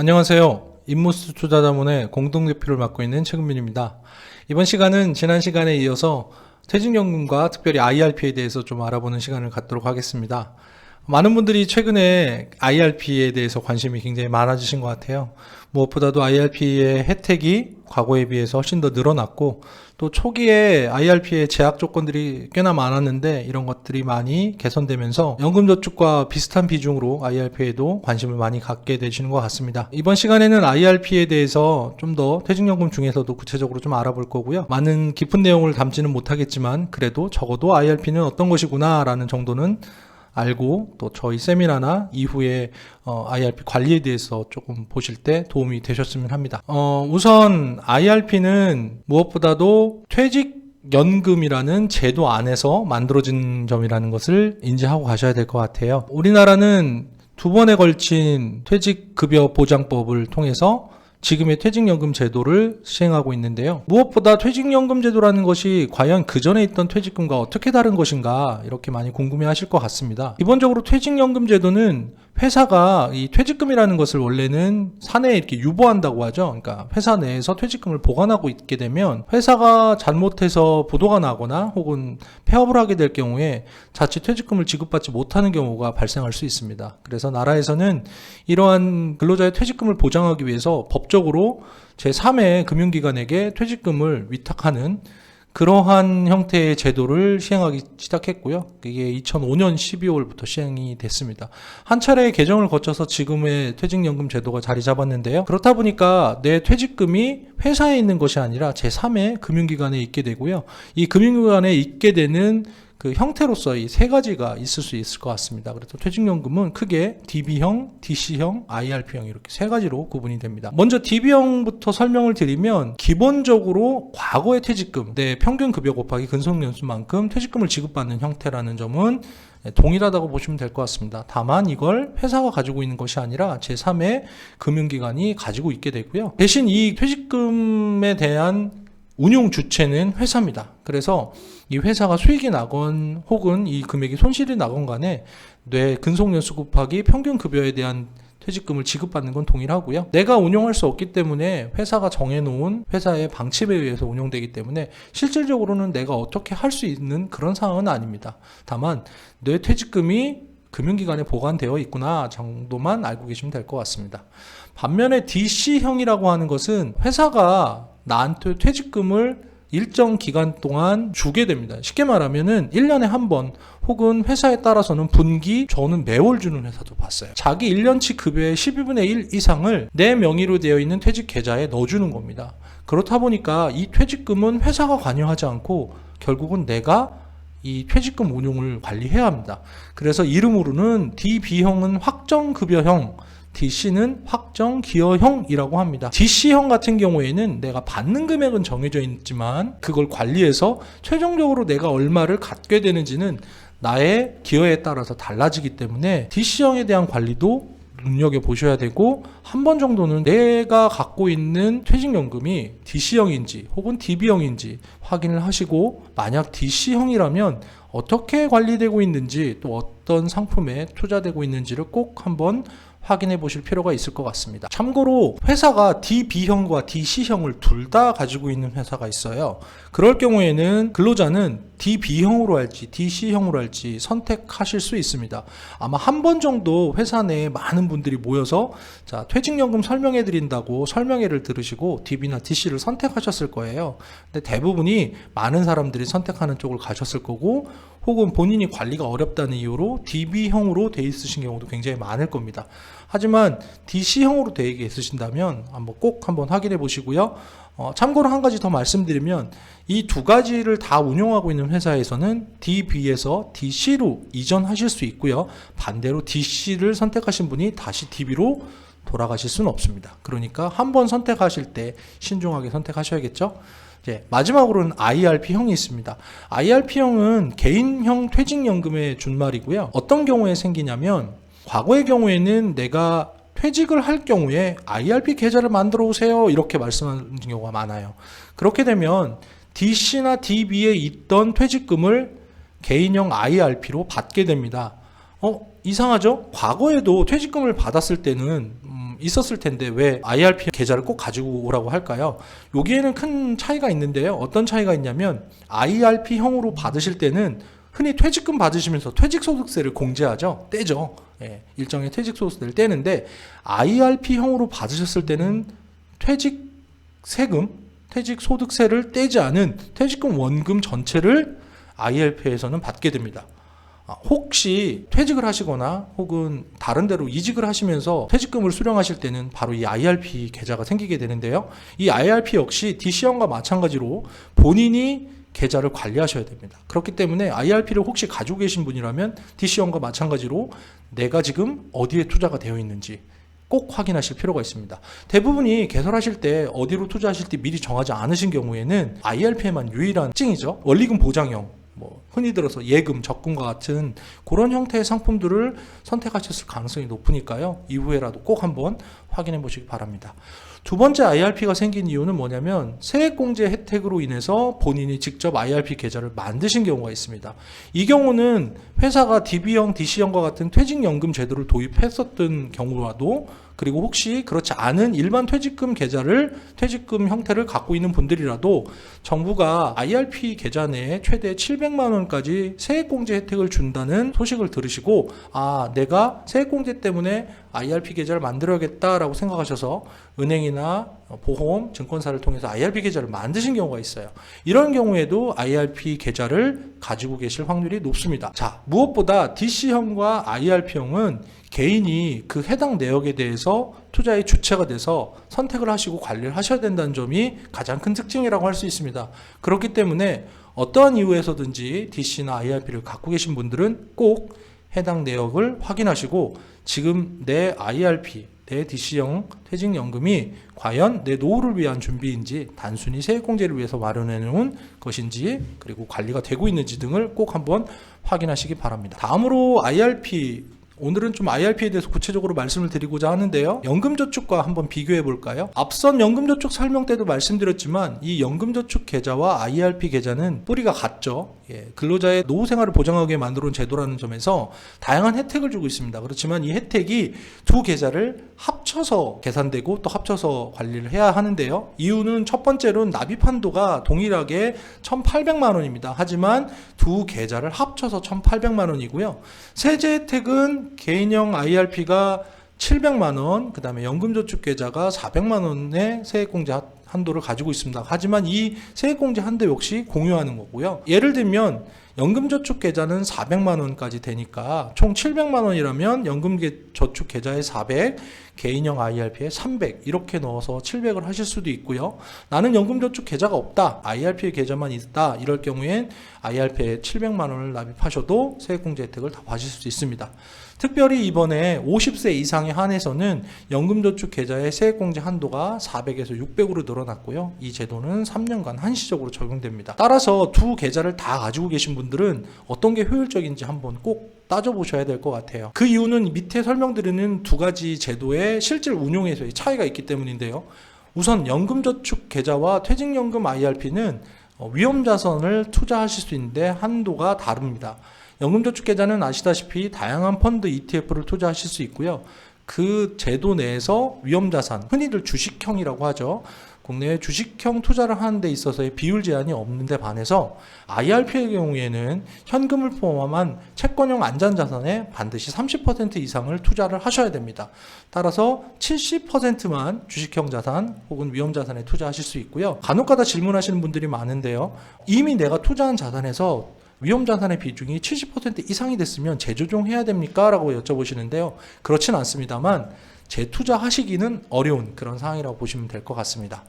안녕하세요. 인모스 투자자문의 공동대표를 맡고 있는 최근민입니다. 이번 시간은 지난 시간에 이어서 퇴직연금과 특별히 IRP에 대해서 좀 알아보는 시간을 갖도록 하겠습니다. 많은 분들이 최근에 IRP에 대해서 관심이 굉장히 많아지신 것 같아요. 무엇보다도 IRP의 혜택이 과거에 비해서 훨씬 더 늘어났고 또 초기에 IRP의 제약 조건들이 꽤나 많았는데 이런 것들이 많이 개선되면서 연금저축과 비슷한 비중으로 IRP에도 관심을 많이 갖게 되시는 것 같습니다. 이번 시간에는 IRP에 대해서 좀 더 퇴직연금 중에서도 구체적으로 좀 알아볼 거고요. 많은 깊은 내용을 담지는 못하겠지만 그래도 적어도 IRP는 어떤 것이구나 라는 정도는 알고 또 저희 세미나나 이후에 어, IRP 관리에 대해서 조금 보실 때 도움이 되셨으면 합니다. 어, 우선 IRP는 무엇보다도 퇴직 연금이라는 제도 안에서 만들어진 점이라는 것을 인지하고 가셔야 될 것 같아요. 우리나라는 두 번에 걸친 퇴직급여 보장법을 통해서 지금의 퇴직연금 제도를 시행하고 있는데요. 무엇보다 퇴직연금 제도라는 것이 과연 그 전에 있던 퇴직금과 어떻게 다른 것인가 이렇게 많이 궁금해 하실 것 같습니다. 기본적으로 퇴직연금 제도는 회사가 이 퇴직금이라는 것을 원래는 사내에 이렇게 유보한다고 하죠. 그러니까 회사 내에서 퇴직금을 보관하고 있게 되면 회사가 잘못해서 부도가 나거나 혹은 폐업을 하게 될 경우에 자칫 퇴직금을 지급받지 못하는 경우가 발생할 수 있습니다. 그래서 나라에서는 이러한 근로자의 퇴직금을 보장하기 위해서 법적으로 제3의 금융기관에게 퇴직금을 위탁하는 그러한 형태의 제도를 시행하기 시작했고요. 이게 2005년 12월부터 시행이 됐습니다. 한 차례 개정을 거쳐서 지금의 퇴직연금 제도가 자리 잡았는데요. 그렇다 보니까 내 퇴직금이 회사에 있는 것이 아니라 제3의 금융기관에 있게 되고요. 이 금융기관에 있게 되는 그 형태로서 이 세 가지가 있을 수 있을 것 같습니다. 그래서 퇴직연금은 크게 DB형, DC형, IRP형 이렇게 세 가지로 구분이 됩니다. 먼저 DB형부터 설명을 드리면 기본적으로 과거의 퇴직금, 내 평균 급여 곱하기 근속연수만큼 퇴직금을 지급받는 형태라는 점은 동일하다고 보시면 될 것 같습니다. 다만 이걸 회사가 가지고 있는 것이 아니라 제3의 금융기관이 가지고 있게 되고요. 대신 이 퇴직금에 대한 운용 주체는 회사입니다. 그래서 이 회사가 수익이 나건 혹은 이 금액이 손실이 나건 간에 뇌 근속연수 곱하기 평균 급여에 대한 퇴직금을 지급받는 건 동일하고요. 내가 운용할 수 없기 때문에 회사가 정해놓은 회사의 방침에 의해서 운용되기 때문에 실질적으로는 내가 어떻게 할 수 있는 그런 상황은 아닙니다. 다만 뇌 퇴직금이 금융기관에 보관되어 있구나 정도만 알고 계시면 될 것 같습니다. 반면에 DC형이라고 하는 것은 회사가 나한테 퇴직금을 일정 기간 동안 주게 됩니다. 쉽게 말하면은 1년에 한 번 혹은 회사에 따라서는 분기 저는 매월 주는 회사도 봤어요. 자기 1년치 급여의 12분의 1 이상을 내 명의로 되어 있는 퇴직 계좌에 넣어주는 겁니다. 그렇다 보니까 이 퇴직금은 회사가 관여하지 않고 결국은 내가 이 퇴직금 운용을 관리해야 합니다. 그래서 이름으로는 DB형은 확정급여형, DC는 확정 기여형이라고 합니다. DC형 같은 경우에는 내가 받는 금액은 정해져 있지만 그걸 관리해서 최종적으로 내가 얼마를 갖게 되는지는 나의 기여에 따라서 달라지기 때문에 DC형에 대한 관리도 눈여겨 보셔야 되고 한 번 정도는 내가 갖고 있는 퇴직연금이 DC형인지 혹은 DB형인지 확인을 하시고 만약 DC형이라면 어떻게 관리되고 있는지 또 어떤 상품에 투자되고 있는지를 꼭 한번 확인해 보실 필요가 있을 것 같습니다. 참고로 회사가 DB형과 DC형을 둘 다 가지고 있는 회사가 있어요. 그럴 경우에는 근로자는 DB형으로 할지 DC형으로 할지 선택하실 수 있습니다. 아마 한 번 정도 회사 내에 많은 분들이 모여서 자, 퇴직연금 설명해 드린다고 설명회를 들으시고 DB나 DC를 선택하셨을 거예요. 근데 대부분이 많은 사람들이 선택하는 쪽을 가셨을 거고 혹은 본인이 관리가 어렵다는 이유로 DB형으로 돼 있으신 경우도 굉장히 많을 겁니다. 하지만 DC형으로 되어 있으신다면 꼭 한번 확인해 보시고요. 어, 참고로 한 가지 더 말씀드리면 이 두 가지를 다 운영하고 있는 회사에서는 DB에서 DC로 이전하실 수 있고요. 반대로 DC를 선택하신 분이 다시 DB로 돌아가실 수는 없습니다. 그러니까 한 번 선택하실 때 신중하게 선택하셔야겠죠. 이제 마지막으로는 IRP형이 있습니다. IRP형은 개인형 퇴직연금의 준말이고요. 어떤 경우에 생기냐면 과거의 경우에는 내가 퇴직을 할 경우에 IRP 계좌를 만들어 오세요. 이렇게 말씀하는 경우가 많아요. 그렇게 되면 DC나 DB에 있던 퇴직금을 개인형 IRP로 받게 됩니다. 어, 이상하죠? 과거에도 퇴직금을 받았을 때는 음, 있었을 텐데 왜 IRP 계좌를 꼭 가지고 오라고 할까요? 여기에는 큰 차이가 있는데요. 어떤 차이가 있냐면 IRP형으로 받으실 때는 흔히 퇴직금 받으시면서 퇴직소득세를 공제하죠. 떼죠. 예, 일정의 퇴직 소득세를 떼는데 IRP형으로 받으셨을 때는 퇴직 세금, 퇴직 소득세를 떼지 않은 퇴직금 원금 전체를 IRP에서는 받게 됩니다. 아, 혹시 퇴직을 하시거나 혹은 다른 데로 이직을 하시면서 퇴직금을 수령하실 때는 바로 이 IRP 계좌가 생기게 되는데요. 이 IRP 역시 DC형과 마찬가지로 본인이 계좌를 관리하셔야 됩니다. 그렇기 때문에 IRP를 혹시 가지고 계신 분이라면 DC형과 마찬가지로 내가 지금 어디에 투자가 되어 있는지 꼭 확인하실 필요가 있습니다. 대부분이 개설하실 때 어디로 투자하실 때 미리 정하지 않으신 경우에는 IRP에만 유일한 특징이죠. 원리금 보장형, 뭐 흔히 들어서 예금, 적금과 같은 그런 형태의 상품들을 선택하셨을 가능성이 높으니까요. 이후에라도 꼭 한번 확인해 보시기 바랍니다. 두 번째 IRP가 생긴 이유는 뭐냐면 세액공제 혜택으로 인해서 본인이 직접 IRP 계좌를 만드신 경우가 있습니다. 이 경우는 회사가 DB형, DC형과 같은 퇴직연금 제도를 도입했었던 경우와도 그리고 혹시 그렇지 않은 일반 퇴직금 계좌를 퇴직금 형태를 갖고 있는 분들이라도 정부가 IRP 계좌 내에 최대 700만 원까지 세액공제 혜택을 준다는 소식을 들으시고 아 내가 세액공제 때문에 IRP 계좌를 만들어야겠다라고 생각하셔서 은행이나 보험, 증권사를 통해서 IRP 계좌를 만드신 경우가 있어요. 이런 경우에도 IRP 계좌를 가지고 계실 확률이 높습니다. 자, 무엇보다 DC형과 IRP형은 개인이 그 해당 내역에 대해서 투자의 주체가 돼서 선택을 하시고 관리를 하셔야 된다는 점이 가장 큰 특징이라고 할 수 있습니다. 그렇기 때문에 어떠한 이유에서든지 DC나 IRP를 갖고 계신 분들은 꼭 해당 내역을 확인하시고 지금 내 IRP, 내 DC형 퇴직연금이 과연 내 노후를 위한 준비인지 단순히 세액공제를 위해서 마련해 놓은 것인지 그리고 관리가 되고 있는지 등을 꼭 한번 확인하시기 바랍니다. 다음으로 IRP 오늘은 좀 IRP에 대해서 구체적으로 말씀을 드리고자 하는데요. 연금저축과 한번 비교해 볼까요? 앞선 연금저축 설명 때도 말씀드렸지만 이 연금저축 계좌와 IRP 계좌는 뿌리가 같죠. 예, 근로자의 노후 생활을 보장하게 만들어 온 제도라는 점에서 다양한 혜택을 주고 있습니다. 그렇지만 이 혜택이 두 계좌를 합쳐서 계산되고 또 합쳐서 관리를 해야 하는데요. 이유는 첫 번째로는 납입 한도가 동일하게 1,800만 원입니다. 하지만 두 계좌를 합쳐서 1,800만 원이고요. 세제 혜택은 개인형 IRP가 700만 원, 그다음에 연금저축 계좌가 400만 원의 세액공제 하- 한도를 가지고 있습니다. 하지만 이 세액공제 한도 역시 공유하는 거고요. 예를 들면 연금저축 계좌는 400만 원까지 되니까 총 700만 원이라면 연금저축 계좌에 400, 개인형 IRP에 300 이렇게 넣어서 700을 하실 수도 있고요. 나는 연금저축 계좌가 없다, IRP 계좌만 있다 이럴 경우엔 IRP에 700만 원을 납입하셔도 세액공제 혜택을 다 받으실 수 있습니다. 특별히 이번에 50세 이상에 한해서는 연금저축 계좌의 세액공제 한도가 400에서 600으로 늘어났고요. 이 제도는 3년간 한시적으로 적용됩니다. 따라서 두 계좌를 다 가지고 계신 분들은 어떤 게 효율적인지 한번 꼭 따져보셔야 될 것 같아요. 그 이유는 밑에 설명드리는 두 가지 제도의 실질 운용에서의 차이가 있기 때문인데요. 우선 연금저축 계좌와 퇴직연금 IRP는 어, 위험자산을 투자하실 수 있는데 한도가 다릅니다. 연금저축 계좌는 아시다시피 다양한 펀드 ETF를 투자하실 수 있고요. 그 제도 내에서 위험자산, 흔히들 주식형이라고 하죠. 국내에 주식형 투자를 하는 데 있어서의 비율 제한이 없는데 반해서 IRP의 경우에는 현금을 포함한 채권형 안전자산에 반드시 30% 이상을 투자를 하셔야 됩니다. 따라서 70%만 주식형 자산 혹은 위험 자산에 투자하실 수 있고요. 간혹가다 질문하시는 분들이 많은데요. 이미 내가 투자한 자산에서 위험 자산의 비중이 70% 이상이 됐으면 재조정해야 됩니까? 라고 여쭤보시는데요. 그렇진 않습니다만 재투자하시기는 어려운 그런 상황이라고 보시면 될 것 같습니다.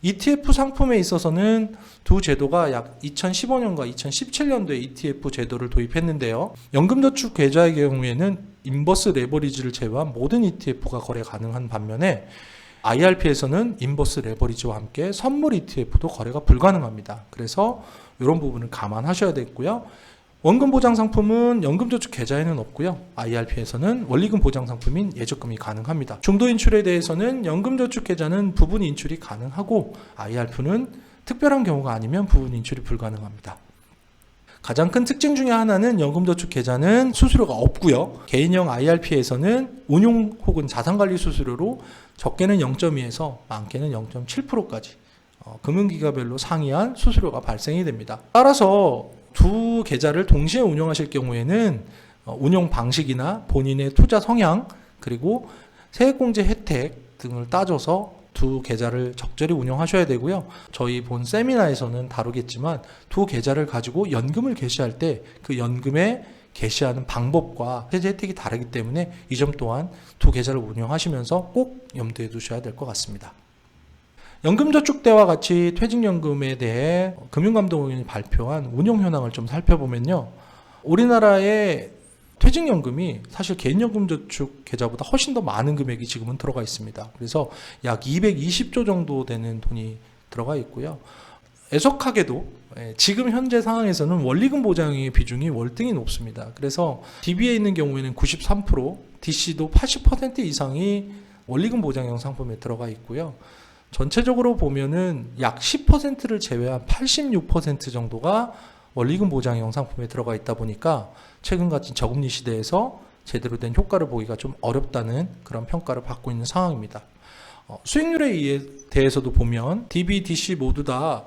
ETF 상품에 있어서는 두 제도가 약 2015년과 2017년도에 ETF 제도를 도입했는데요. 연금저축 계좌의 경우에는 인버스 레버리지를 제외한 모든 ETF가 거래 가능한 반면에 IRP에서는 인버스 레버리지와 함께 선물 ETF도 거래가 불가능합니다. 그래서 이런 부분을 감안하셔야 되고요. 원금 보장 상품은 연금 저축 계좌에는 없고요. IRP에서는 원리금 보장 상품인 예적금이 가능합니다. 중도 인출에 대해서는 연금 저축 계좌는 부분 인출이 가능하고 IRP는 특별한 경우가 아니면 부분 인출이 불가능합니다. 가장 큰 특징 중에 하나는 연금저축 계좌는 수수료가 없고요. 개인형 IRP에서는 운용 혹은 자산관리 수수료로 적게는 0.2에서 많게는 0.7%까지 어, 금융기관별로 상이한 수수료가 발생이 됩니다. 따라서 두 계좌를 동시에 운영하실 경우에는 어, 운용 방식이나 본인의 투자 성향 그리고 세액공제 혜택 등을 따져서 두 계좌를 적절히 운영하셔야 되고요. 저희 본 세미나에서는 다루겠지만 두 계좌를 가지고 연금을 개시할 때 그 연금에 개시하는 방법과 세제 혜택이 다르기 때문에 이 점 또한 두 계좌를 운영하시면서 꼭 염두에 두셔야 될 것 같습니다. 연금저축대와 같이 퇴직연금에 대해 금융감독원이 발표한 운용 현황을 좀 살펴보면요. 우리나라의 퇴직연금이 사실 개인연금저축 계좌보다 훨씬 더 많은 금액이 지금은 들어가 있습니다. 그래서 약 220조 정도 되는 돈이 들어가 있고요. 애석하게도 예, 지금 현재 상황에서는 원리금 보장의 비중이 월등히 높습니다. 그래서 DB에 있는 경우에는 93%, DC도 80% 이상이 원리금 보장형 상품에 들어가 있고요. 전체적으로 보면은 약 10%를 제외한 86% 정도가 원리금 보장형 상품에 들어가 있다 보니까 최근 같은 저금리 시대에서 제대로 된 효과를 보기가 좀 어렵다는 그런 평가를 받고 있는 상황입니다. 어, 수익률에 대해서도 보면 DB, DC 모두 다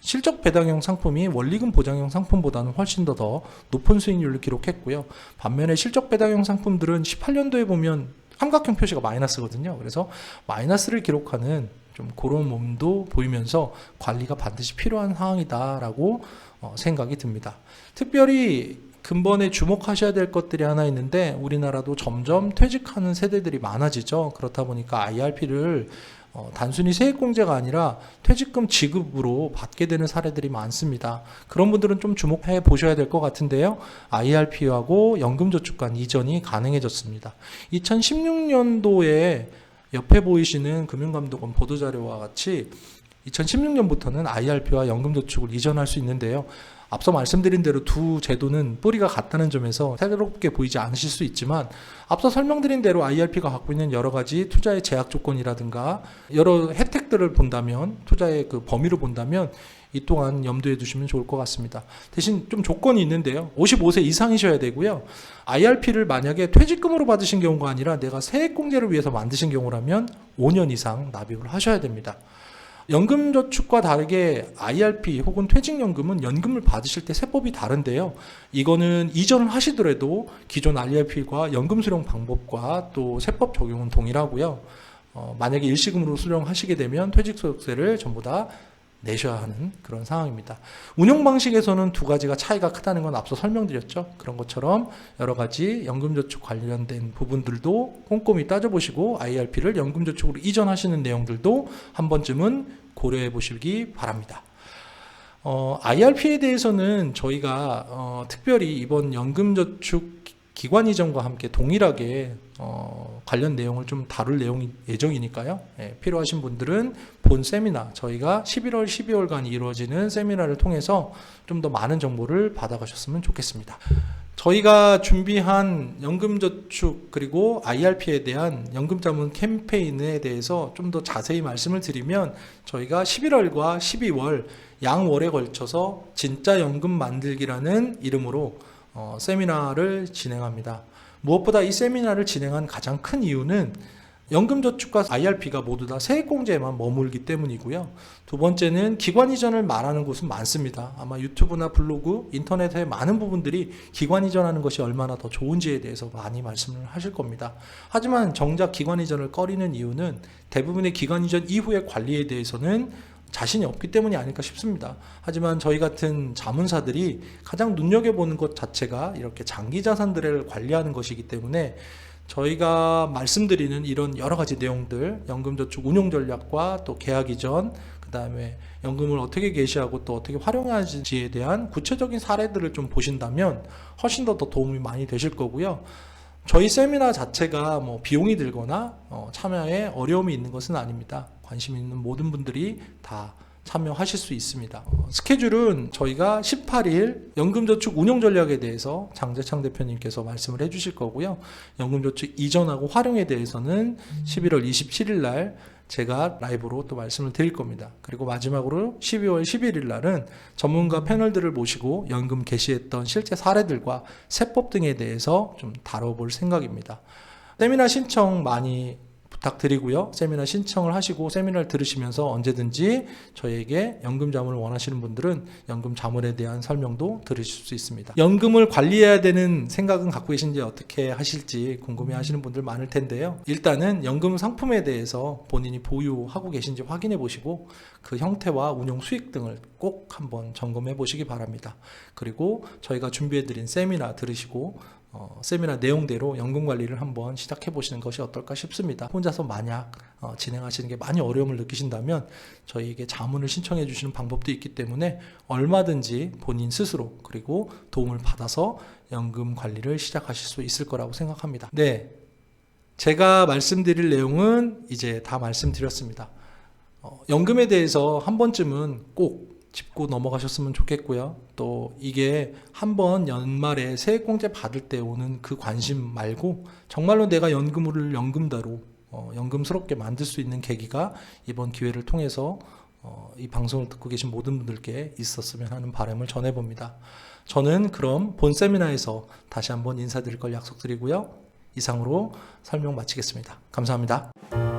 실적 배당형 상품이 원리금 보장형 상품보다는 훨씬 더 더 높은 수익률을 기록했고요. 반면에 실적 배당형 상품들은 18년도에 보면 삼각형 표시가 마이너스거든요. 그래서 마이너스를 기록하는 좀 그런 몸도 보이면서 관리가 반드시 필요한 상황이다라고 어, 생각이 듭니다. 특별히 근본에 주목하셔야 될 것들이 하나 있는데 우리나라도 점점 퇴직하는 세대들이 많아지죠. 그렇다 보니까 IRP를 어, 단순히 세액공제가 아니라 퇴직금 지급으로 받게 되는 사례들이 많습니다. 그런 분들은 좀 주목해 보셔야 될 것 같은데요. IRP하고 연금저축관 이전이 가능해졌습니다. 2016년도에 옆에 보이시는 금융감독원 보도자료와 같이 2016년부터는 IRP와 연금저축을 이전할 수 있는데요. 앞서 말씀드린 대로 두 제도는 뿌리가 같다는 점에서 새롭게 보이지 않으실 수 있지만 앞서 설명드린 대로 IRP가 갖고 있는 여러 가지 투자의 제약 조건이라든가 여러 혜택들을 본다면 투자의 그 범위를 본다면 이 또한 염두에 두시면 좋을 것 같습니다. 대신 좀 조건이 있는데요. 55세 이상이셔야 되고요. IRP를 만약에 퇴직금으로 받으신 경우가 아니라 내가 세액공제를 위해서 만드신 경우라면 5년 이상 납입을 하셔야 됩니다. 연금저축과 다르게 IRP 혹은 퇴직연금은 연금을 받으실 때 세법이 다른데요. 이거는 이전을 하시더라도 기존 IRP과 연금 수령 방법과 또 세법 적용은 동일하고요. 어, 만약에 일시금으로 수령하시게 되면 퇴직소득세를 전부 다 내셔야 하는 그런 상황입니다. 운영 방식에서는 두 가지가 차이가 크다는 건 앞서 설명드렸죠. 그런 것처럼 여러 가지 연금저축 관련된 부분들도 꼼꼼히 따져보시고 IRP를 연금저축으로 이전하시는 내용들도 한 번쯤은 고려해 보시기 바랍니다. 어, IRP에 대해서는 저희가 어, 특별히 이번 연금저축 기관 이전과 함께 동일하게 어, 관련 내용을 좀 다룰 내용 예정이니까요. 예, 필요하신 분들은 본 세미나 저희가 11월, 12월간 이루어지는 세미나를 통해서 좀 더 많은 정보를 받아가셨으면 좋겠습니다. 저희가 준비한 연금저축 그리고 IRP에 대한 연금자문 캠페인에 대해서 좀 더 자세히 말씀을 드리면 저희가 11월과 12월 양월에 걸쳐서 진짜 연금 만들기라는 이름으로 어, 세미나를 진행합니다. 무엇보다 이 세미나를 진행한 가장 큰 이유는 연금저축과 IRP가 모두 다 세액공제에만 머물기 때문이고요. 두 번째는 기관 이전을 말하는 곳은 많습니다. 아마 유튜브나 블로그, 인터넷의 많은 부분들이 기관 이전하는 것이 얼마나 더 좋은지에 대해서 많이 말씀을 하실 겁니다. 하지만 정작 기관 이전을 꺼리는 이유는 대부분의 기관 이전 이후의 관리에 대해서는 자신이 없기 때문이 아닐까 싶습니다. 하지만 저희 같은 자문사들이 가장 눈여겨보는 것 자체가 이렇게 장기 자산들을 관리하는 것이기 때문에 저희가 말씀드리는 이런 여러 가지 내용들, 연금저축 운용 전략과 또 계약 이전, 그 다음에 연금을 어떻게 개시하고 또 어떻게 활용하는지에 대한 구체적인 사례들을 좀 보신다면 훨씬 더, 더 도움이 많이 되실 거고요. 저희 세미나 자체가 뭐 비용이 들거나 어, 참여에 어려움이 있는 것은 아닙니다. 관심 있는 모든 분들이 다 참여하실 수 있습니다. 어, 스케줄은 저희가 18일 연금저축 운용 전략에 대해서 장재창 대표님께서 말씀을 해주실 거고요. 연금저축 이전하고 활용에 대해서는 11월 27일 날 제가 라이브로 또 말씀을 드릴 겁니다. 그리고 마지막으로 12월 11일 날은 전문가 패널들을 모시고 연금 개시했던 실제 사례들과 세법 등에 대해서 좀 다뤄볼 생각입니다. 세미나 신청 많이 부탁드리고요. 세미나 신청을 하시고 세미나를 들으시면서 언제든지 저희에게 연금 자문을 원하시는 분들은 연금 자문에 대한 설명도 들으실 수 있습니다. 연금을 관리해야 되는 생각은 갖고 계신지 어떻게 하실지 궁금해 하시는 분들 많을 텐데요. 일단은 연금 상품에 대해서 본인이 보유하고 계신지 확인해 보시고 그 형태와 운용 수익 등을 꼭 한번 점검해 보시기 바랍니다. 그리고 저희가 준비해 드린 세미나 들으시고 어, 세미나 내용대로 연금 관리를 한번 시작해 보시는 것이 어떨까 싶습니다. 혼자서 만약 어, 진행하시는 게 많이 어려움을 느끼신다면 저희에게 자문을 신청해 주시는 방법도 있기 때문에 얼마든지 본인 스스로 그리고 도움을 받아서 연금 관리를 시작하실 수 있을 거라고 생각합니다. 네. 제가 말씀드릴 내용은 이제 다 말씀드렸습니다. 어, 연금에 대해서 한 번쯤은 꼭 짚고 넘어가셨으면 좋겠고요. 또 이게 한번 연말에 세액공제 받을 때 오는 그 관심 말고 정말로 내가 연금을 연금다로 어, 연금스럽게 만들 수 있는 계기가 이번 기회를 통해서 어, 이 방송을 듣고 계신 모든 분들께 있었으면 하는 바람을 전해봅니다. 저는 그럼 본 세미나에서 다시 한번 인사드릴 걸 약속드리고요. 이상으로 설명 마치겠습니다. 감사합니다.